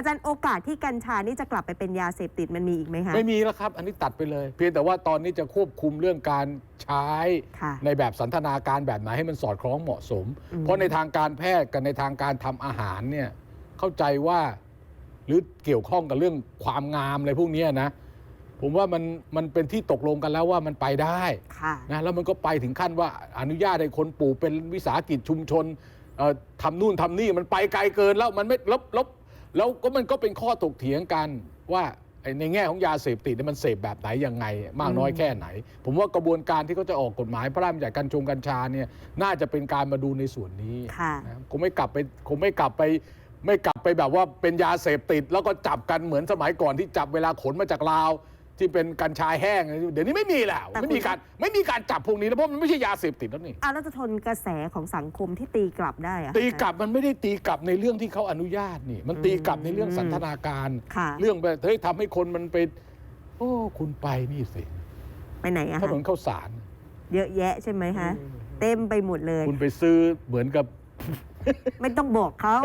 อาจารย์โอกาสที่กัญชานี่จะกลับไปเป็นยาเสพติดมันมีอีกไหมคะ ไม่มีแล้วครับ อันนี้ตัดไปเลย เพียงแต่ว่าตอนนี้จะควบคุมเรื่องการใช้ค่ะในแบบสันทนาการแบบไหนให้มันสอดคล้องเหมาะสม อืม เพราะในทางการแพทย์กับในทางการทำอาหารเนี่ยเข้าใจว่าหรือเกี่ยวข้องกับเรื่องความงามอะไรพวกเนี้ยนะ ผมว่ามันมันเป็นที่ตกลงกันแล้วว่ามันไปได้ค่ะ นะแล้วมันก็ไปถึงขั้นว่าอนุญาตให้คนปลูกเป็นวิสาหกิจชุมชนเอ่อทำนู่นทำนี่มันไปไกลเกินแล้วมันไม่แล้วแล้ว แล้วก็มันก็เป็นข้อถกเถียงกันว่าไอ้ในแง่ของยาเสพติดเนี่ยมันเสพแบบไหนยังไง มากน้อยอืมแค่ไหน ผมว่ากระบวนการที่เขาจะออกกฎหมายพระราชบัญญัติกัญชงกัญชาเนี่ยน่าจะเป็นการมาดูในส่วนนี้ค่ะนะคงไม่กลับไปคงไม่กลับไป ไม่กลับไปแบบว่าเป็นยาเสพติด แล้วก็จับกันเหมือนสมัยก่อนที่จับเวลาขนมาจากลาว ที่เป็นกัญชาแห้ง เดี๋ยวนี้ไม่มีแล้ว แต่ไม่คุณมีการไม่มีการจับพวกนี้แล้วเพราะมันไม่ใช่ยาเสพติดแล้วนี่อะแล้วจะทนกระแสของสังคมที่ตีกลับได้อะตีกลับมันไม่ได้ตีกลับในเรื่องที่เขาอนุญาตนี่ มันตีกลับในเรื่องสันทนาการ ค่ะเรื่องแบบเฮ้ยทำให้คนมันไปโอ้คุณไปนี่สิไปไหนอะถคะนนข้าวสาร เยอะแยะใช่ไหมคะเต็มไปหมดเลย คุณไปซื้อเหมือนกับ ไม่ต้องบอกเขา